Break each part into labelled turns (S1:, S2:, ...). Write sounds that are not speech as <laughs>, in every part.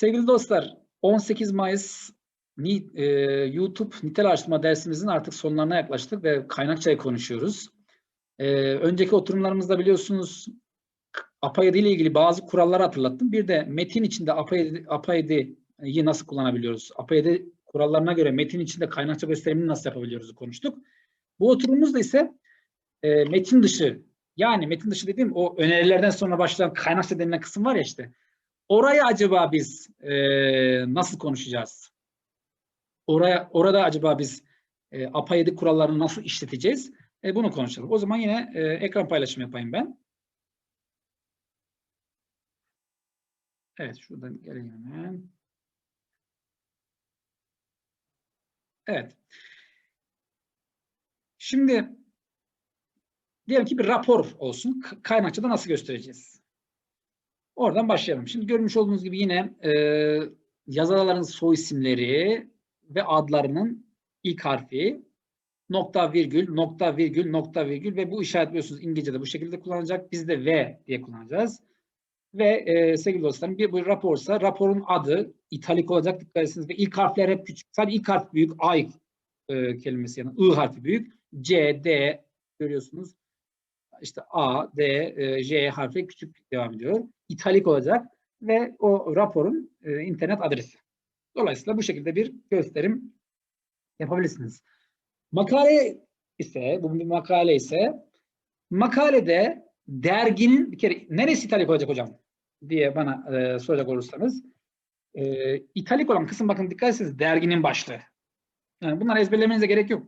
S1: Sevgili dostlar, 18 Mayıs e, YouTube nitel araştırma dersimizin artık sonlarına yaklaştık ve kaynakçayı konuşuyoruz. E, önceki oturumlarımızda biliyorsunuz APA7 ile ilgili bazı kuralları hatırlattım. Bir de metin içinde APA7 APA7'yi nasıl kullanabiliyoruz? APA7 kurallarına göre metin içinde kaynakça gösterimini nasıl yapabiliyoruz konuştuk. Bu oturumumuzda ise e, metin dışı yani metin dışı dediğim o önerilerden sonra başlayan kaynakça denilen kısım var ya işte. Orayı acaba biz e, nasıl konuşacağız? Oraya orada acaba biz e, APA7 kurallarını nasıl işleteceğiz? E, bunu konuşalım. O zaman yine e, ekran paylaşımı yapayım ben. Evet, şuradan geleyim hemen. Evet. Şimdi diyelim ki bir rapor olsun. K- Kaynakçada nasıl göstereceğiz? Oradan başlayalım. Şimdi görmüş olduğunuz gibi yine e, yazarların soy isimleri ve adlarının ilk harfi nokta virgül, nokta virgül, nokta virgül ve bu işaret biliyorsunuz İngilizce'de bu şekilde kullanacak. Biz de V diye kullanacağız. Ve e, sevgili dostlarım bir, bir raporsa raporun adı italik olacak dikkat etsiniz ve ilk harfler hep küçük. Sadece ilk harf büyük A e, kelimesi yani I harfi büyük. C, D görüyorsunuz. İşte A, D, e, J harfi küçük devam ediyor. İtalik olacak ve o raporun e, internet adresi. Dolayısıyla bu şekilde bir gösterim yapabilirsiniz. Makale ise, bu bir makale ise makalede derginin bir kere neresi italik olacak hocam diye bana e, soracak olursanız e, italik olan kısım bakın dikkat etseniz derginin başlığı. Yani bunları ezberlemenize gerek yok.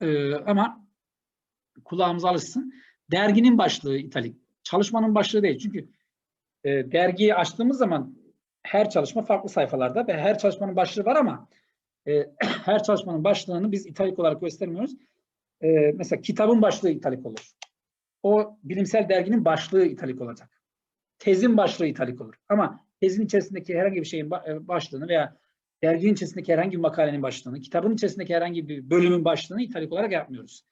S1: E, ama kulağımız alışsın. Derginin başlığı italik. Çalışmanın başlığı değil. Çünkü e, dergiyi açtığımız zaman her çalışma farklı sayfalarda ve her çalışmanın başlığı var ama e, <clears throat> her çalışmanın başlığını biz italik olarak göstermiyoruz. E, mesela kitabın başlığı italik olur. O bilimsel derginin başlığı italik olacak. Tezin başlığı italik olur. Ama tezin içerisindeki herhangi bir şeyin e, başlığını veya derginin içerisindeki herhangi bir makalenin başlığını, kitabın içerisindeki herhangi bir bölümün başlığını italik olarak yapmıyoruz.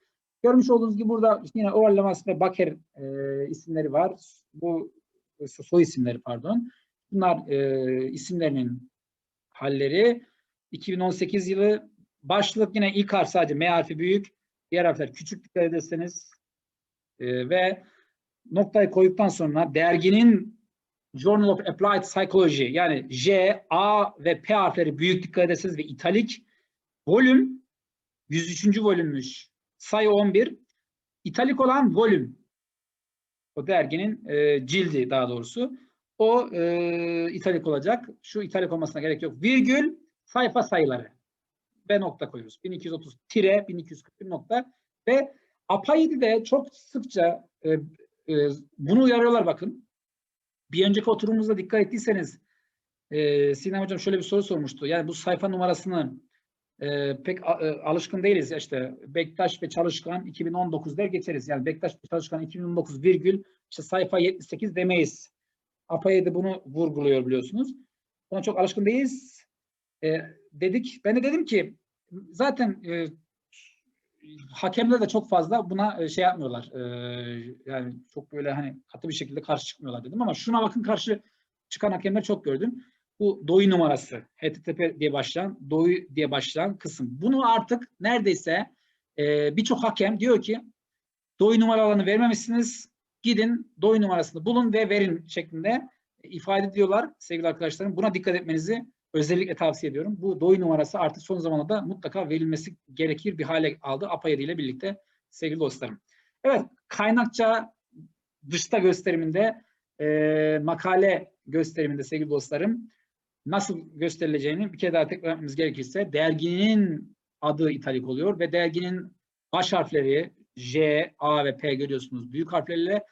S1: Görmüş olduğunuz gibi burada yine Ovallamas ve Baker e, isimleri var. Bu soy isimleri pardon. Bunlar e, isimlerinin halleri. 2018 yılı başlık yine ilk harf sadece M harfi büyük. Diğer harfler küçük dikkat ederseniz. E, ve noktayı koyduktan sonra derginin Journal of Applied Psychology yani J, A ve P harfleri büyük dikkat ederseniz ve italik. Volüm 103. volümmüş. Sayı 11. İtalik olan volüm. O derginin e, cildi daha doğrusu. O e, italik olacak. Şu italik olmasına gerek yok. Virgül sayfa sayıları. Ve nokta koyuyoruz. 1230 tire 1241 nokta ve APA7 de çok sıkça e, e, bunu uyarıyorlar bakın. Bir önceki oturumumuzda dikkat ettiyseniz e, Sinem Hocam şöyle bir soru sormuştu. Yani bu sayfa numarasını e, pek a, e, alışkın değiliz. İşte Bektaş ve Çalışkan 2019 der geçeriz. Yani Bektaş ve Çalışkan 2019 virgül işte sayfa 78 demeyiz. APA7 bunu vurguluyor biliyorsunuz. Ona çok alışkın değiliz. E, dedik. Ben de dedim ki zaten e, hakemler de çok fazla buna e, şey yapmıyorlar. E, yani çok böyle hani katı bir şekilde karşı çıkmıyorlar dedim ama şuna bakın karşı çıkan hakemler çok gördüm. Bu doyu numarası HTTP diye başlayan doyu diye başlayan kısım. Bunu artık neredeyse e, birçok hakem diyor ki doyu numaralarını vermemişsiniz. Gidin doyu numarasını bulun ve verin şeklinde ifade ediyorlar sevgili arkadaşlarım. Buna dikkat etmenizi özellikle tavsiye ediyorum. Bu doyu numarası artık son zamanlarda mutlaka verilmesi gerekir bir hale aldı APA7 ile birlikte sevgili dostlarım. Evet kaynakça dışta gösteriminde e, makale gösteriminde sevgili dostlarım nasıl gösterileceğini bir kere daha tekrar etmemiz gerekirse derginin adı italik oluyor ve derginin baş harfleri J, A ve P görüyorsunuz büyük harflerle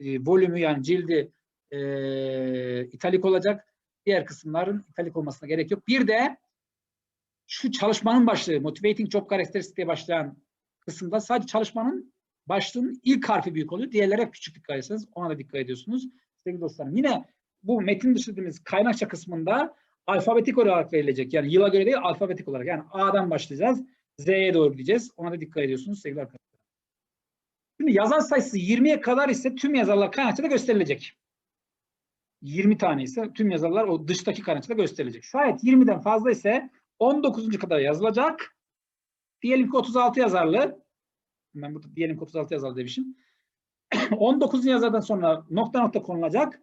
S1: e, volümü yani cildi e, italik olacak. Diğer kısımların italik olmasına gerek yok. Bir de şu çalışmanın başlığı Motivating Job Characteristics diye başlayan kısımda sadece çalışmanın başlığının ilk harfi büyük oluyor. Diğerleri hep küçük dikkat etseniz ona da dikkat ediyorsunuz. Sevgili dostlarım yine bu metin dışı dediğimiz kaynakça kısmında alfabetik olarak verilecek. Yani yıla göre değil alfabetik olarak. Yani A'dan başlayacağız. Z'ye doğru gideceğiz. Ona da dikkat ediyorsunuz sevgili arkadaşlar. Şimdi yazar sayısı 20'ye kadar ise tüm yazarlar kaynakçada gösterilecek. 20 tane ise tüm yazarlar o dıştaki kaynakçada gösterilecek. Şayet 20'den fazla ise 19. kadar yazılacak. Diyelim ki 36 yazarlı. Ben burada diyelim ki 36 yazarlı demişim. <clears throat> 19. yazardan sonra nokta nokta konulacak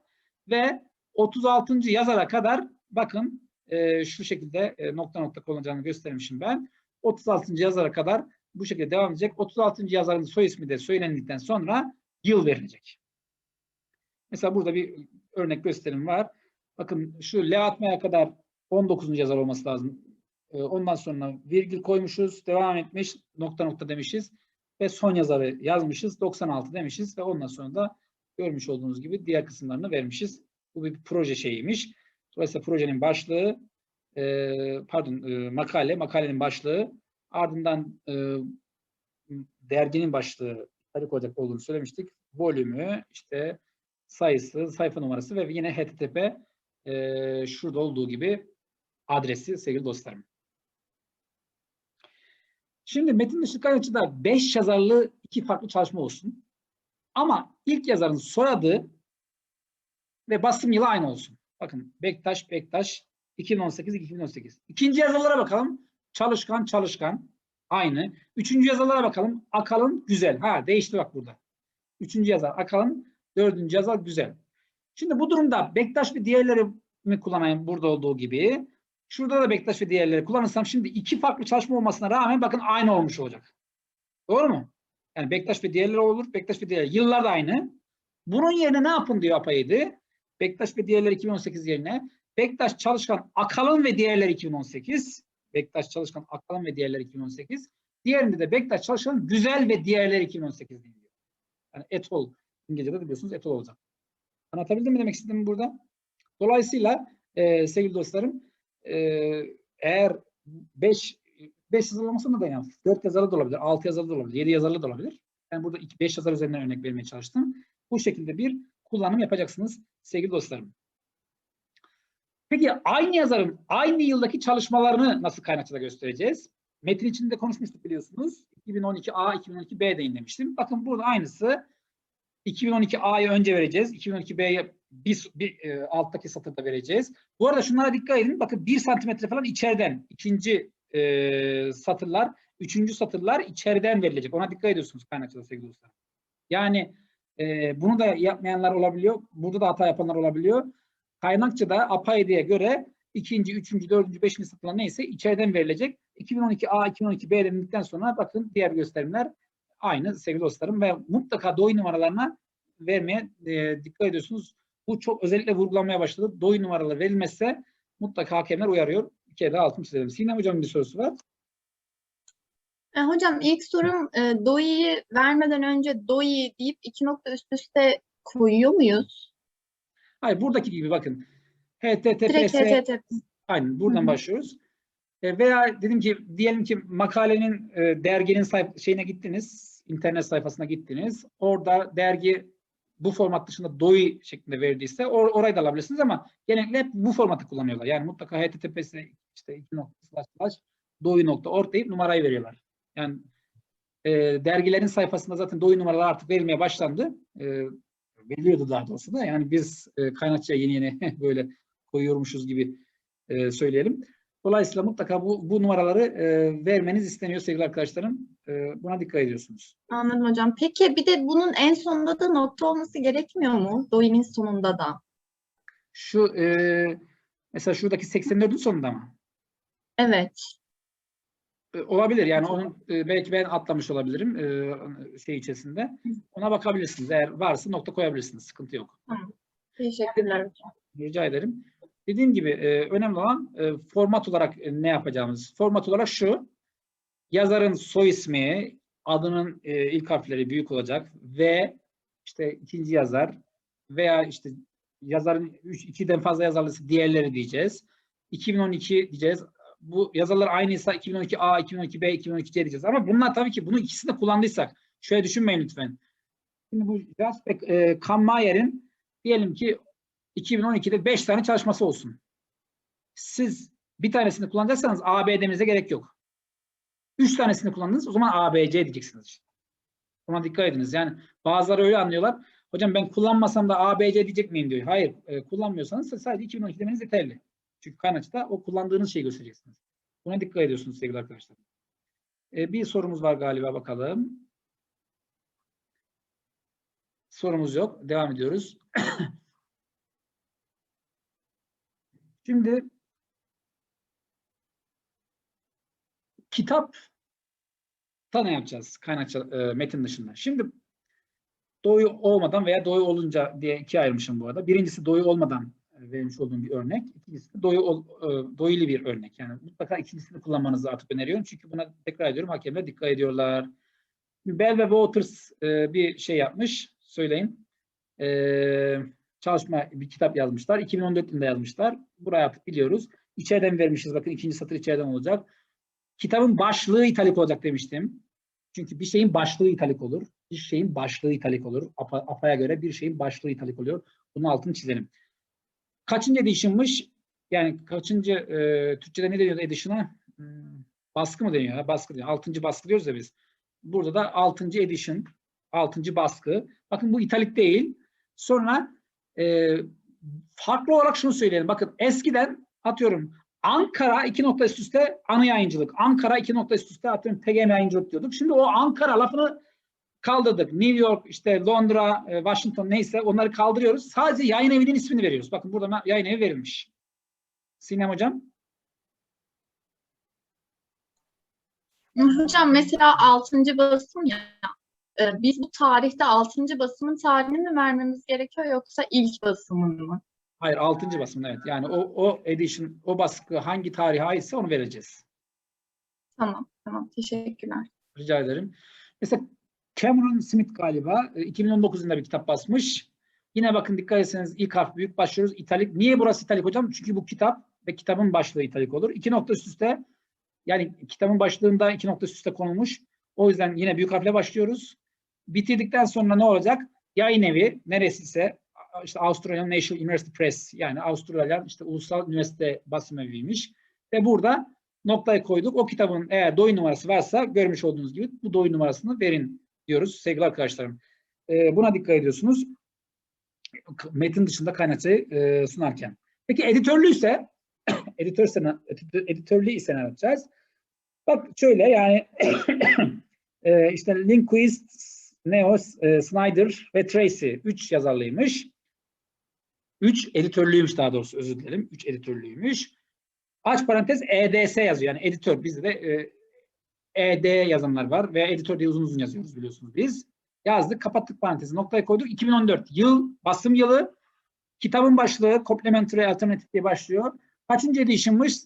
S1: ve 36. yazara kadar bakın e, şu şekilde e, nokta nokta konulacağını göstermişim ben. 36. yazara kadar bu şekilde devam edecek. 36. yazarın soy ismi de söylendikten sonra yıl verilecek. Mesela burada bir örnek gösterim var. Bakın şu L atmaya kadar 19. yazar olması lazım. Ee, Ondan sonra virgül koymuşuz, devam etmiş, nokta nokta demişiz ve son yazarı yazmışız, 96 demişiz ve ondan sonra da görmüş olduğunuz gibi diğer kısımlarını vermişiz. Bu bir proje şeyiymiş. Dolayısıyla projenin başlığı, e, pardon e, makale, makalenin başlığı, ardından e, derginin başlığı, tarih olacak olduğunu söylemiştik. Volümü, işte sayısı, sayfa numarası ve yine HTTP e, şurada olduğu gibi adresi sevgili dostlarım. Şimdi metin dışı kaynakçıda 5 yazarlı iki farklı çalışma olsun. Ama ilk yazarın soyadı ve basım yılı aynı olsun. Bakın Bektaş, Bektaş 2018-2018. İkinci yazarlara bakalım. Çalışkan, Çalışkan aynı. Üçüncü yazarlara bakalım. Akalın, Güzel. Ha değişti bak burada. Üçüncü yazar Akalın, dördüncü yazar Güzel. Şimdi bu durumda Bektaş ve diğerleri mi kullanayım burada olduğu gibi. Şurada da Bektaş ve diğerleri kullanırsam şimdi iki farklı çalışma olmasına rağmen bakın aynı olmuş olacak. Doğru mu? Yani Bektaş ve diğerleri olur. Bektaş ve diğerleri. Yıllar da aynı. Bunun yerine ne yapın diyor APA'ydı. Bektaş ve diğerleri 2018 yerine Bektaş Çalışkan Akalın ve diğerleri 2018. Bektaş Çalışkan Akalın ve diğerleri 2018. Diğerinde de Bektaş Çalışkan Güzel ve diğerleri 2018 diyor. Yani etol. İngilizce'de de biliyorsunuz etol olacak. Anlatabildim mi demek istediğimi burada? Dolayısıyla e, sevgili dostlarım e, eğer 5 5 yazılı olmasına da yani 4 yazarlı da olabilir, 6 yazarlı da olabilir, 7 yazarlı da olabilir. Ben burada 5 yazar üzerinden örnek vermeye çalıştım. Bu şekilde bir kullanım yapacaksınız sevgili dostlarım. Peki aynı yazarın aynı yıldaki çalışmalarını nasıl kaynakçada göstereceğiz? Metin içinde konuşmuştuk biliyorsunuz. 2012A, 2012B deyin demiştim. Bakın burada aynısı 2012A'yı önce vereceğiz. 2012B'ye bir, bir e, alttaki satırda vereceğiz. Bu arada şunlara dikkat edin. Bakın 1 santimetre falan içeriden. ikinci e, satırlar, üçüncü satırlar içeriden verilecek. Ona dikkat ediyorsunuz kaynakçada sevgili dostlar. Yani e, bunu da yapmayanlar olabiliyor. Burada da hata yapanlar olabiliyor. Kaynakçada APAID'ye göre ikinci, üçüncü, dördüncü, beşinci satırlar neyse içeriden verilecek. 2012A, 2012B denildikten sonra bakın diğer gösterimler aynı sevgili dostlarım ve mutlaka doy numaralarına vermeye e, dikkat ediyorsunuz. Bu çok özellikle vurgulanmaya başladı. Doy numaraları verilmezse mutlaka hakemler uyarıyor. Bir kere daha altını çizelim. Sinem Hocam'ın bir sorusu var.
S2: E, hocam ilk sorum e, doi'yi vermeden önce doi deyip iki nokta üst üste koyuyor muyuz?
S1: Hayır buradaki gibi bakın.
S2: Direkt
S1: HTTPS
S2: HTTP.
S1: aynen buradan
S2: Hı hı.
S1: başlıyoruz. E, veya dedim ki diyelim ki makalenin e, derginin sayf şeyine gittiniz. internet sayfasına gittiniz. Orada dergi bu format dışında DOI şeklinde verdiyse or orayı da alabilirsiniz ama genellikle hep bu formatı kullanıyorlar. Yani mutlaka HTTPS işte iki nokta slash slash doi.org deyip numarayı veriyorlar. Yani e, dergilerin sayfasında zaten DOI numaraları artık verilmeye başlandı. E, veriliyordu daha doğrusu da. Yani biz e, kaynakçıya yeni yeni <laughs> böyle koyuyormuşuz gibi e, söyleyelim. Dolayısıyla mutlaka bu, bu numaraları e, vermeniz isteniyor sevgili arkadaşlarım. E, buna dikkat ediyorsunuz.
S2: Anladım hocam. Peki bir de bunun en sonunda da nokta olması gerekmiyor mu? Doi'nin sonunda da.
S1: Şu e, mesela şuradaki 84'ün sonunda mı?
S2: Evet.
S1: E, olabilir yani onun e, belki ben atlamış olabilirim e, şey içerisinde. Ona bakabilirsiniz. Eğer varsa nokta koyabilirsiniz. Sıkıntı yok.
S2: Teşekkürler hocam.
S1: Rica ederim. Dediğim gibi e, önemli olan format olarak ne yapacağımız. Format olarak şu. Yazarın soy ismi, adının ilk harfleri büyük olacak ve işte ikinci yazar veya işte yazarın 3 2'den fazla yazarlısı diğerleri diyeceğiz. 2012 diyeceğiz. Bu yazarlar aynıysa 2012A, 2012B, 2012C diyeceğiz. Ama bunlar tabii ki bunu ikisini de kullandıysak şöyle düşünmeyin lütfen. Şimdi bu Jasper e, Kammayer'in diyelim ki 2012'de 5 tane çalışması olsun. Siz bir tanesini kullanacaksanız A, B demenize gerek yok. 3 tanesini kullandınız o zaman A, B, C diyeceksiniz. Buna dikkat ediniz. Yani bazıları öyle anlıyorlar. Hocam ben kullanmasam da A, B, C diyecek miyim diyor. Hayır. e, kullanmıyorsanız sadece 2012 demeniz yeterli. Çünkü kaynakçıda o kullandığınız şeyi göstereceksiniz. Buna dikkat ediyorsunuz sevgili arkadaşlar. E, bir sorumuz var galiba bakalım. Sorumuz yok. Devam ediyoruz. <clears throat> Şimdi kitap ne yapacağız kaynakça e, metin dışında. Şimdi doyu olmadan veya doyu olunca diye ikiye ayırmışım bu arada. Birincisi doyu olmadan vermiş olduğum bir örnek. İkincisi de doyu e, doyulu bir örnek. Yani mutlaka ikincisini kullanmanızı artık öneriyorum. Çünkü buna tekrar ediyorum hakemler dikkat ediyorlar. Bell ve Waters e, bir şey yapmış. Söyleyin. E, çalışma bir kitap yazmışlar. 2014 yılında yazmışlar. Buraya artık biliyoruz. İçeriden vermişiz. Bakın ikinci satır içeriden olacak. Kitabın başlığı italik olacak demiştim. Çünkü bir şeyin başlığı italik olur. Bir şeyin başlığı italik olur. APA, APA'ya göre bir şeyin başlığı italik oluyor. Bunun altını çizelim. Kaçıncı edition'mış? Yani kaçıncı e, Türkçe'de ne deniyordu edition'a? Hmm, baskı mı deniyor? Ha, baskı deniyor. Altıncı baskı diyoruz ya biz. Burada da altıncı edition. Altıncı baskı. Bakın bu italik değil. Sonra e, farklı olarak şunu söyleyelim. Bakın eskiden atıyorum Ankara iki nokta üst üste anı yayıncılık. Ankara iki nokta üst üste atıyorum TGM yayıncılık diyorduk. Şimdi o Ankara lafını kaldırdık. New York, işte Londra, e, Washington neyse onları kaldırıyoruz. Sadece yayın evinin ismini veriyoruz. Bakın burada yayın evi verilmiş. Sinem hocam.
S2: Hocam mesela 6. basım ya e, biz bu tarihte 6. basımın tarihini mi vermemiz gerekiyor yoksa ilk basımın mı?
S1: Hayır 6. basım evet. Yani o, o edition, o baskı hangi tarihe aitse onu vereceğiz.
S2: Tamam, tamam. Teşekkürler.
S1: Rica ederim. Mesela Cameron Smith galiba e, 2019 yılında bir kitap basmış. Yine bakın dikkat etseniz ilk harf büyük başlıyoruz. İtalik. Niye burası italik hocam? Çünkü bu kitap ve kitabın başlığı italik olur. İki nokta üst üste yani kitabın başlığında iki nokta üst üste konulmuş. O yüzden yine büyük harfle başlıyoruz. Bitirdikten sonra ne olacak? Yayın evi neresiyse işte Australian National University Press yani Avustralya işte ulusal üniversite basım eviymiş. Ve burada noktayı koyduk. O kitabın eğer doy numarası varsa görmüş olduğunuz gibi bu doy numarasını verin diyoruz sevgili arkadaşlarım. Ee, buna dikkat ediyorsunuz. Metin dışında kaynakçayı e, sunarken. Peki editörlü ise <coughs> editörse, editörlü ise ne yapacağız? Bak şöyle yani <coughs> e, işte Lindquist, Neos, e, Snyder ve Tracy 3 yazarlıymış. 3 editörlüymüş daha doğrusu özür dilerim. 3 editörlüymüş. Aç parantez EDS yazıyor. Yani editör bizde de e, ED yazanlar var ve editör diye uzun uzun yazıyoruz biliyorsunuz biz. Yazdık, kapattık parantezi, noktayı koyduk. 2014 yıl, basım yılı, kitabın başlığı Complementary Alternative diye başlıyor. Kaçıncı edition'mış?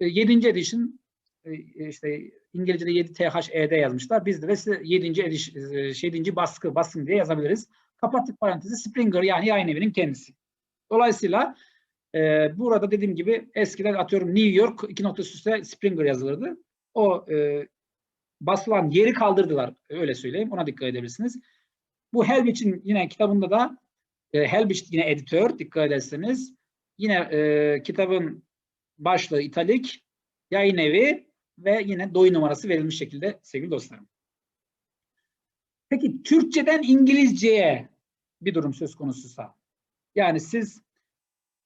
S1: 7. edition. E, işte İngilizce'de 7 THED yazmışlar. Bizde de 7. edition, 7. baskı, basım diye yazabiliriz. Kapattık parantezi Springer yani yayın evinin kendisi. Dolayısıyla e, burada dediğim gibi eskiden atıyorum New York iki nokta üstte Springer yazılırdı. O e, basılan yeri kaldırdılar. Öyle söyleyeyim. Ona dikkat edebilirsiniz. Bu Helbich'in yine kitabında da e, Helbich yine editör dikkat ederseniz. Yine e, kitabın başlığı italik, yayın evi ve yine doy numarası verilmiş şekilde sevgili dostlarım. Peki Türkçeden İngilizceye bir durum söz konusuysa yani siz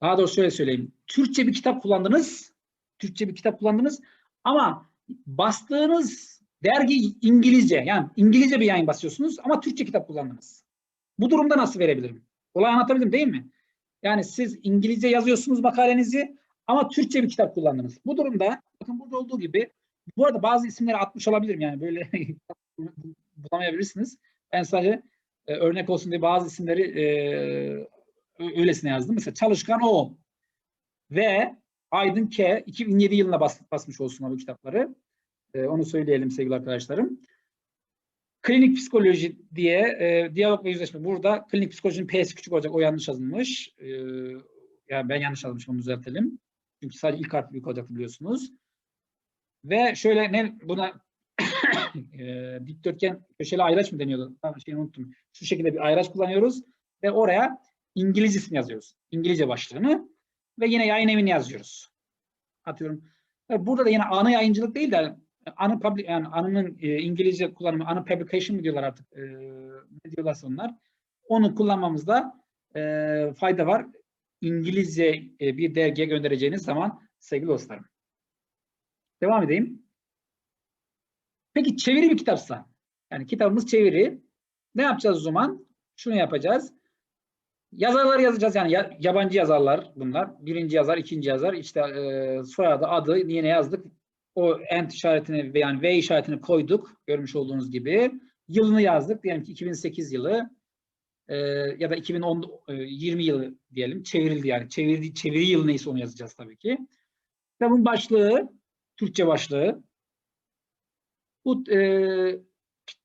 S1: daha doğrusu şöyle söyleyeyim. Türkçe bir kitap kullandınız. Türkçe bir kitap kullandınız ama bastığınız dergi İngilizce. Yani İngilizce bir yayın basıyorsunuz ama Türkçe kitap kullandınız. Bu durumda nasıl verebilirim? Olay anlatabildim değil mi? Yani siz İngilizce yazıyorsunuz makalenizi ama Türkçe bir kitap kullandınız. Bu durumda bakın burada olduğu gibi bu arada bazı isimleri atmış olabilirim yani böyle <laughs> bulamayabilirsiniz. Ben sadece e, örnek olsun diye bazı isimleri e, öylesine yazdım. Mesela Çalışkan O ve Aydın K 2007 yılında bas, basmış olsun bu kitapları. Ee, onu söyleyelim sevgili arkadaşlarım. Klinik psikoloji diye e, diyalog ve yüzleşme. Burada klinik psikolojinin P'si küçük olacak. O yanlış yazılmış. Ee, yani ben yanlış yazmışım onu düzeltelim. Çünkü sadece ilk harf büyük olacaktı biliyorsunuz. Ve şöyle ne buna <coughs> e, dikdörtgen köşeli ayraç mı deniyordu? Tamam şeyi unuttum. Şu şekilde bir ayraç kullanıyoruz ve oraya İngilizcesini yazıyoruz. İngilizce başlığını ve yine yayın evini yazıyoruz. Atıyorum. Burada da yine ana yayıncılık değil de anı public yani anının e, İngilizce kullanımı anı publication mı diyorlar artık e, ne diyorlarsa onlar. onu kullanmamızda e, fayda var. İngilizce e, bir dergiye göndereceğiniz zaman sevgili dostlarım. Devam edeyim. Peki çeviri bir kitapsa, yani kitabımız çeviri, ne yapacağız o zaman? Şunu yapacağız. Yazarlar yazacağız yani ya- yabancı yazarlar bunlar. Birinci yazar, ikinci yazar, işte e, soyadı, adı yine yazdık. O ent işaretini yani V işaretini koyduk. Görmüş olduğunuz gibi. Yılını yazdık. Diyelim ki 2008 yılı e, ya da 2010 e, 20 yılı diyelim. Çevrildi yani. Çeviri, çeviri yılı neyse onu yazacağız tabii ki. Kitabın başlığı, Türkçe başlığı. Bu e,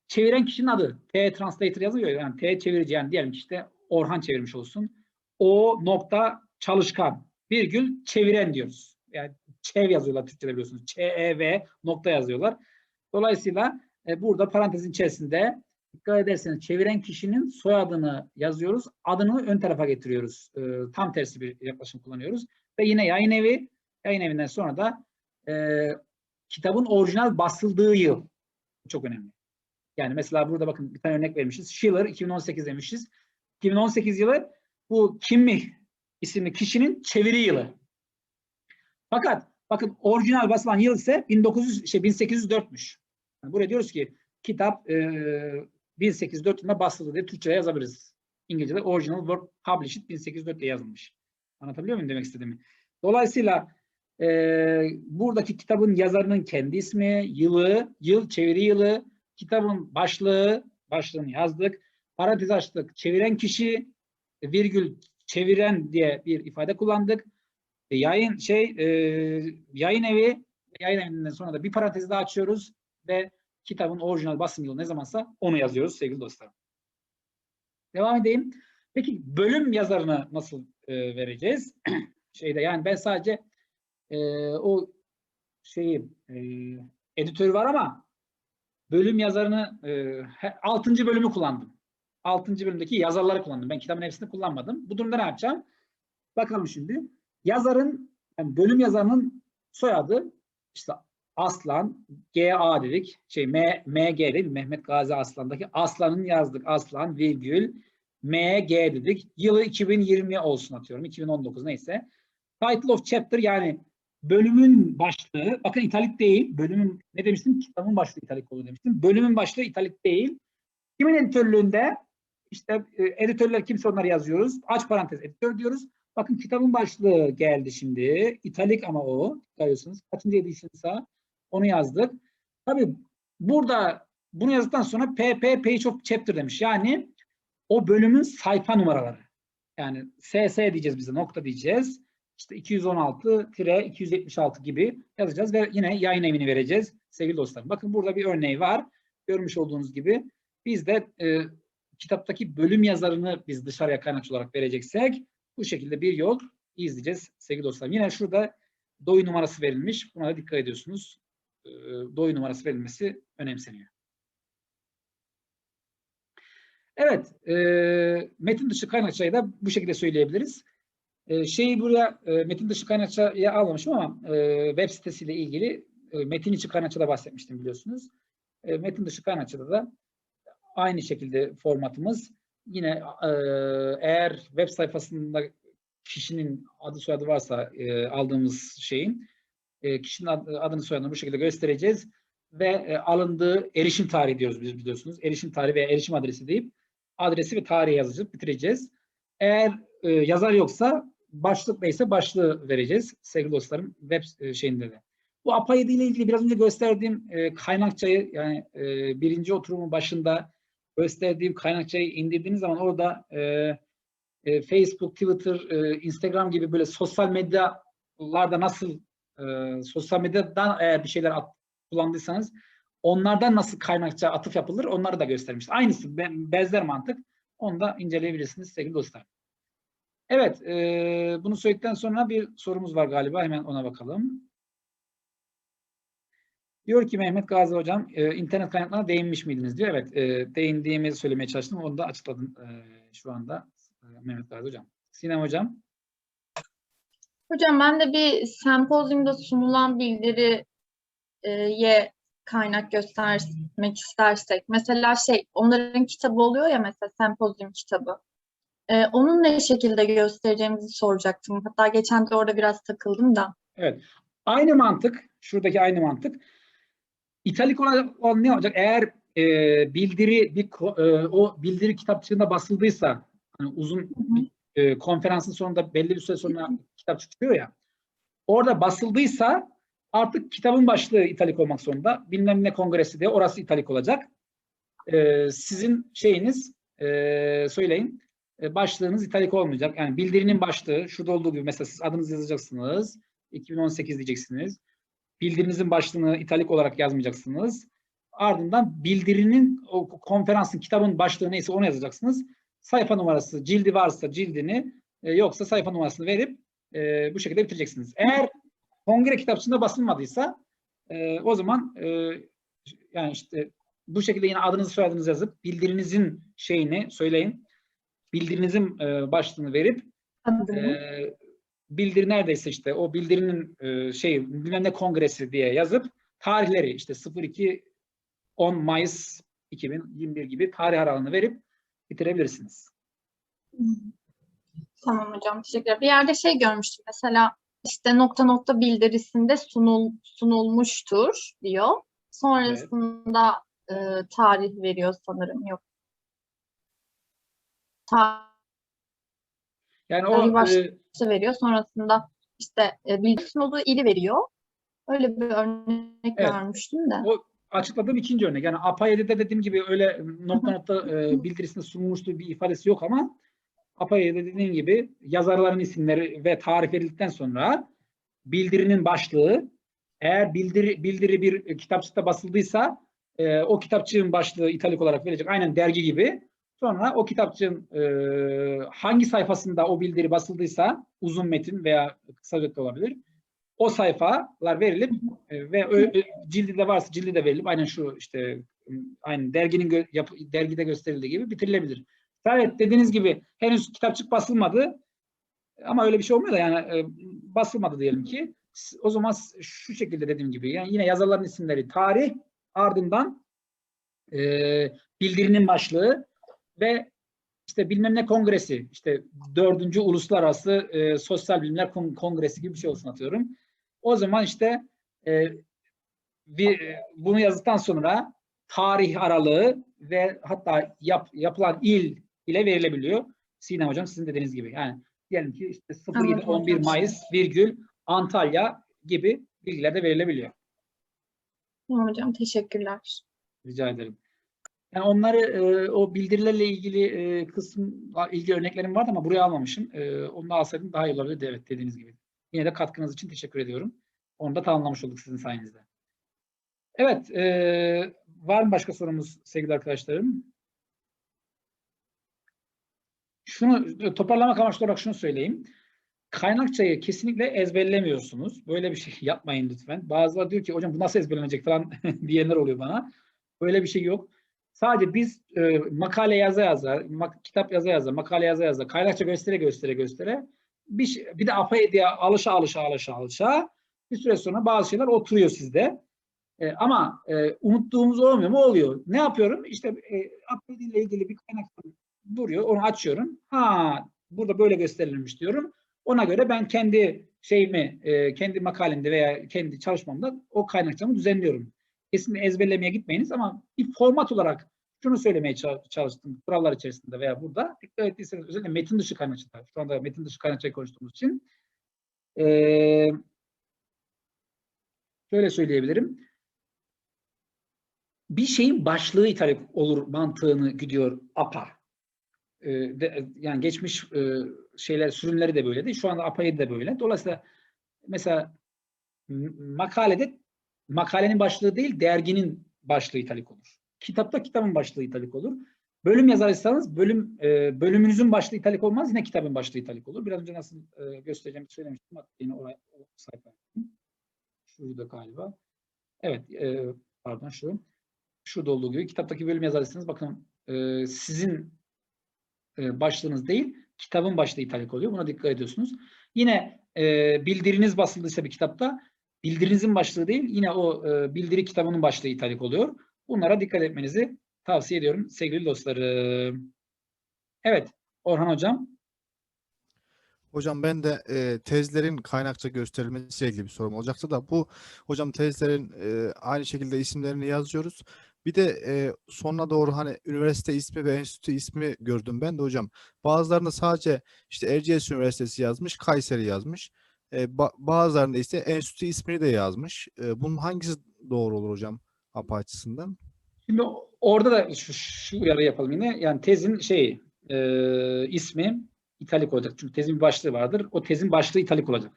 S1: çeviren kişinin adı. T translator yazıyor. ya, Yani T çevirici yani diyelim ki işte Orhan çevirmiş olsun. O nokta çalışkan virgül çeviren diyoruz. Yani çev yazıyorlar Türkçe'de biliyorsunuz. Ç, E, V nokta yazıyorlar. Dolayısıyla e, burada parantezin içerisinde dikkat ederseniz çeviren kişinin soyadını yazıyoruz. Adını ön tarafa getiriyoruz. E, tam tersi bir yaklaşım kullanıyoruz. Ve yine yayın evi, yayın evinden sonra da e, kitabın orijinal basıldığı yıl. Çok önemli. Yani mesela burada bakın bir tane örnek vermişiz. Schiller 2018 demişiz. 2018 yılı bu Kimmi isimli kişinin çeviri yılı. Fakat bakın orijinal basılan yıl ise 1900 şey 1804'müş. Yani buraya diyoruz ki kitap e, 1804 yılında basıldı diye Türkçe'ye yazabiliriz. İngilizce'de original work published 1804 diye yazılmış. Anlatabiliyor muyum demek istediğimi? Dolayısıyla e, buradaki kitabın yazarının kendi ismi, yılı, yıl, çeviri yılı, kitabın başlığı, başlığını yazdık. Parantez açtık. Çeviren kişi, virgül çeviren diye bir ifade kullandık. E, yayın şey e, yayın evi yayın evinden sonra da bir parantez daha açıyoruz ve kitabın orijinal basım yılı ne zamansa onu yazıyoruz sevgili dostlarım. Devam edeyim. Peki bölüm yazarını nasıl e, vereceğiz? <clears throat> Şeyde yani ben sadece e, o şeyi e, editörü var ama bölüm yazarını e, 6. bölümü kullandım. 6. bölümdeki yazarları kullandım. Ben kitabın hepsini kullanmadım. Bu durumda ne yapacağım? Bakalım şimdi. Yazarın, yani bölüm yazarının soyadı işte Aslan, GA dedik. Şey M, MG değil? Mehmet Gazi Aslan'daki Aslan'ın yazdık. Aslan virgül MG dedik. Yılı 2020 olsun atıyorum. 2019 neyse. Title of chapter yani bölümün başlığı. Bakın italik değil. Bölümün ne demiştim? Kitabın başlığı italik olur demiştim. Bölümün başlığı italik değil. Kimin editörlüğünde? İşte e, editörler kimse onları yazıyoruz. Aç parantez editör diyoruz. Bakın kitabın başlığı geldi şimdi. İtalik ama o. Görüyorsunuz. Kaçıncı edition'sa onu yazdık. Tabii burada bunu yazdıktan sonra PP page of chapter demiş. Yani o bölümün sayfa numaraları. Yani SS diyeceğiz bize nokta diyeceğiz. İşte 216-276 gibi yazacağız ve yine yayın evini vereceğiz sevgili dostlarım. Bakın burada bir örneği var. Görmüş olduğunuz gibi biz de e, kitaptaki bölüm yazarını biz dışarıya kaynakçı olarak vereceksek bu şekilde bir yol izleyeceğiz sevgili dostlarım. Yine şurada doyu numarası verilmiş. Buna da dikkat ediyorsunuz. E, doyu numarası verilmesi önemseniyor. Evet, e, metin dışı kaynakçayı da bu şekilde söyleyebiliriz. E, şeyi buraya e, metin dışı kaynakçaya almamışım ama e, web sitesiyle ilgili e, metin içi kaynakçada bahsetmiştim biliyorsunuz. E, metin dışı kaynakçada da aynı şekilde formatımız. Yine e, eğer web sayfasında kişinin adı soyadı varsa e, aldığımız şeyin e, kişinin ad- adını soyadını bu şekilde göstereceğiz ve e, alındığı erişim tarihi diyoruz biz biliyorsunuz. Erişim tarihi veya erişim adresi deyip adresi ve tarihi yazacağız, bitireceğiz. Eğer e, yazar yoksa başlık neyse başlığı vereceğiz sevgili dostlarım web e, şeyinde de. Bu APA7 ile ilgili biraz önce gösterdiğim e, kaynakçayı yani e, birinci oturumun başında gösterdiğim kaynakçayı indirdiğiniz zaman orada e, e, Facebook, Twitter, e, Instagram gibi böyle sosyal medyalarda nasıl e, sosyal medyadan eğer bir şeyler at, kullandıysanız onlardan nasıl kaynakça atıf yapılır onları da göstermiştim. Aynısı be- benzer mantık. Onu da inceleyebilirsiniz sevgili dostlar. Evet, e, bunu söyledikten sonra bir sorumuz var galiba. Hemen ona bakalım. Diyor ki Mehmet Gazi Hocam, e, internet kaynaklarına değinmiş miydiniz diyor. Evet, e, değindiğimi söylemeye çalıştım. Onu da açıkladım e, şu anda e, Mehmet Gazi Hocam. Sinem Hocam.
S2: Hocam ben de bir sempozyumda sunulan bildiriye kaynak göstermek istersek. Mesela şey, onların kitabı oluyor ya mesela sempozyum kitabı. Ee, onun ne şekilde göstereceğimizi soracaktım. Hatta geçen de orada biraz takıldım da.
S1: Aynı mantık, şuradaki aynı mantık. İtalik olan, ne olacak? Eğer e, bildiri bir e, o bildiri kitapçığında basıldıysa hani uzun bir, e, konferansın sonunda belli bir süre sonra kitap çıkıyor ya. Orada basıldıysa artık kitabın başlığı italik olmak zorunda. Bilmem ne kongresi diye orası italik olacak. E, sizin şeyiniz e, söyleyin. E, başlığınız italik olmayacak. Yani bildirinin başlığı şurada olduğu gibi mesela siz adınızı yazacaksınız. 2018 diyeceksiniz. Bildirinizin başlığını italik olarak yazmayacaksınız. Ardından bildirinin o konferansın kitabın başlığı neyse onu yazacaksınız. Sayfa numarası, cildi varsa cildini, e, yoksa sayfa numarasını verip e, bu şekilde bitireceksiniz. Eğer kongre kitapçığında basılmadıysa e, o zaman e, yani işte bu şekilde yine adınızı soyadınızı yazıp bildirinizin şeyini söyleyin. Bildirinizin e, başlığını verip e, bildiri neredeyse işte o bildirinin e, şey bilmem ne kongresi diye yazıp tarihleri işte 02 10 Mayıs 2021 gibi tarih aralığını verip bitirebilirsiniz.
S2: Tamam hocam teşekkürler. Bir yerde şey görmüştüm mesela işte nokta nokta bildirisinde sunul, sunulmuştur diyor. Sonrasında e, tarih veriyor sanırım. Yok.
S1: Yani o
S2: baş-
S1: e,
S2: veriyor. Sonrasında işte e, bilgi sunulduğu ili veriyor. Öyle bir örnek
S1: Evet.
S2: görmüştüm de.
S1: o açıkladığım ikinci örnek. Yani APA7'de dediğim gibi öyle nokta nokta e, bildirisinde sunulmuştu bir ifadesi yok ama APA7'de dediğim gibi yazarların isimleri ve tarih verildikten sonra bildirinin başlığı eğer bildiri, bildiri bir kitapçıkta basıldıysa e, o kitapçığın başlığı italik olarak verecek. Aynen dergi gibi. Sonra o kitapçığın e, hangi sayfasında o bildiri basıldıysa uzun metin veya kısa özet olabilir. O sayfalar verilip e, ve ö, ö- cildi de varsa cildi de verilip aynen şu işte aynı derginin gö- yap- dergide gösterildiği gibi bitirilebilir. Evet dediğiniz gibi henüz kitapçık basılmadı ama öyle bir şey olmuyor da yani e, basılmadı diyelim ki. O zaman şu şekilde dediğim gibi yani yine yazarların isimleri, tarih ardından e, bildirinin başlığı ve işte bilmem ne kongresi, işte dördüncü uluslararası e, sosyal bilimler Kon- kongresi gibi bir şey olsun atıyorum. O zaman işte e, bir, e, bunu yazdıktan sonra tarih aralığı ve hatta yap, yapılan il ile verilebiliyor. Sinem Hocam sizin dediğiniz gibi. Yani diyelim ki işte 07
S2: Anladım
S1: 11
S2: hocam.
S1: Mayıs virgül Antalya gibi bilgiler de verilebiliyor.
S2: Hocam teşekkürler.
S1: Rica ederim. Yani onları e, o bildirilerle ilgili e, kısım ilgi örneklerim vardı ama buraya almamışım. E, onu da alsaydım daha iyi olabilirdi evet dediğiniz gibi. Yine de katkınız için teşekkür ediyorum. Onu da tamamlamış olduk sizin sayenizde. Evet, e, var mı başka sorumuz sevgili arkadaşlarım? Şunu e, toparlamak amaçlı olarak şunu söyleyeyim. Kaynakçayı kesinlikle ezberlemiyorsunuz. Böyle bir şey <laughs> yapmayın lütfen. Bazıları diyor ki hocam bu nasıl ezberlenecek falan <laughs> diyenler oluyor bana. Böyle bir şey yok. Sadece biz e, makale yaza yaza, mak- kitap yaza yaza, makale yaza yaza, kaynakça göstere göstere göstere bir, şey- bir de APA diye alışa alışa alışa alışa bir süre sonra bazı şeyler oturuyor sizde. E, ama e, unuttuğumuz olmuyor mu? Oluyor. Ne yapıyorum? İşte e, APA ile ilgili bir kaynak duruyor. Onu açıyorum. Ha burada böyle gösterilmiş diyorum. Ona göre ben kendi şeyimi, e, kendi makalemde veya kendi çalışmamda o kaynakçamı düzenliyorum. Kesinlikle ezberlemeye gitmeyiniz ama bir format olarak şunu söylemeye ça- çalıştım kurallar içerisinde veya burada. Dikkat ettiyseniz özellikle metin dışı kaynakçalar. Şu anda metin dışı kaynakçayı konuştuğumuz için. Ee, şöyle söyleyebilirim. Bir şeyin başlığı italik olur mantığını gidiyor APA. Ee, de- yani geçmiş e, şeyler, sürümleri de böyleydi. Şu anda APA'yı da böyle. Dolayısıyla mesela makalede makalenin başlığı değil, derginin başlığı italik olur. Kitapta kitabın başlığı italik olur. Bölüm yazarsanız bölüm e, bölümünüzün başlığı italik olmaz, yine kitabın başlığı italik olur. Biraz önce nasıl e, göstereceğimi söylemiştim. Yine oraya o sayfa. Şurada galiba. Evet, e, pardon şu. Şurada olduğu gibi kitaptaki bölüm yazarsanız bakın e, sizin e, başlığınız değil, kitabın başlığı italik oluyor. Buna dikkat ediyorsunuz. Yine e, bildiriniz basıldıysa bir kitapta bildirinizin başlığı değil yine o e, bildiri kitabının başlığı italik oluyor. Bunlara dikkat etmenizi tavsiye ediyorum sevgili dostlarım. Evet Orhan Hocam.
S3: Hocam ben de e, tezlerin kaynakça gösterilmesiyle ilgili bir sorum olacaktı da bu hocam tezlerin e, aynı şekilde isimlerini yazıyoruz. Bir de e, sonuna doğru hani üniversite ismi ve enstitü ismi gördüm ben de hocam. Bazılarında sadece işte Erciyes Üniversitesi yazmış, Kayseri yazmış. E, ba- bazılarında ise enstitü ismini de yazmış. E, bunun hangisi doğru olur hocam APA açısından?
S1: Şimdi orada da şu, şu uyarı yapalım yine. Yani tezin şey e, ismi italik olacak. Çünkü tezin bir başlığı vardır. O tezin başlığı italik olacak.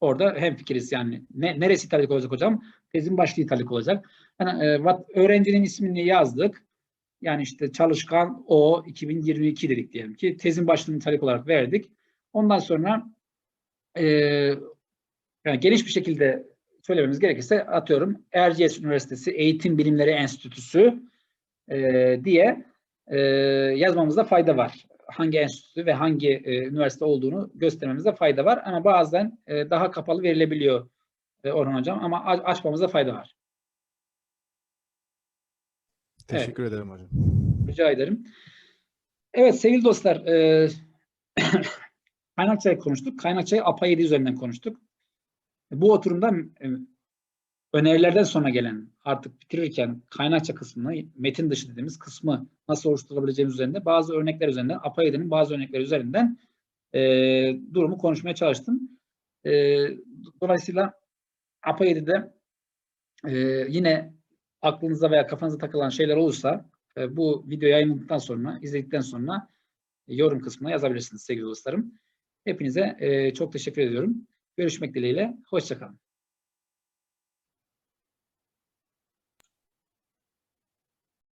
S1: Orada hemfikiriz yani. Ne, neresi italik olacak hocam? Tezin başlığı italik olacak. Yani, e, vat- öğrencinin ismini yazdık. Yani işte çalışkan o 2022 dedik diyelim ki. Tezin başlığını italik olarak verdik. Ondan sonra e, yani geniş bir şekilde söylememiz gerekirse atıyorum Erciyes Üniversitesi Eğitim Bilimleri Enstitüsü e, diye e, yazmamızda fayda var. Hangi enstitü ve hangi e, üniversite olduğunu göstermemizde fayda var. Ama bazen e, daha kapalı verilebiliyor e, Orhan Hocam ama açmamızda fayda var. Evet.
S3: Teşekkür ederim hocam.
S1: Rica ederim. Evet sevgili dostlar, e, kaynakçayı konuştuk. Kaynakçayı APA 7 üzerinden konuştuk. Bu oturumda e, önerilerden sonra gelen artık bitirirken kaynakça kısmını, metin dışı dediğimiz kısmı nasıl oluşturabileceğimiz üzerinde bazı örnekler üzerinden, APA 7'nin bazı örnekleri üzerinden e, durumu konuşmaya çalıştım. E, dolayısıyla APA 7'de e, yine aklınıza veya kafanıza takılan şeyler olursa e, bu video yayınlandıktan sonra, izledikten sonra e, yorum kısmına yazabilirsiniz sevgili dostlarım. Hepinize çok teşekkür ediyorum. Görüşmek dileğiyle. Hoşçakalın.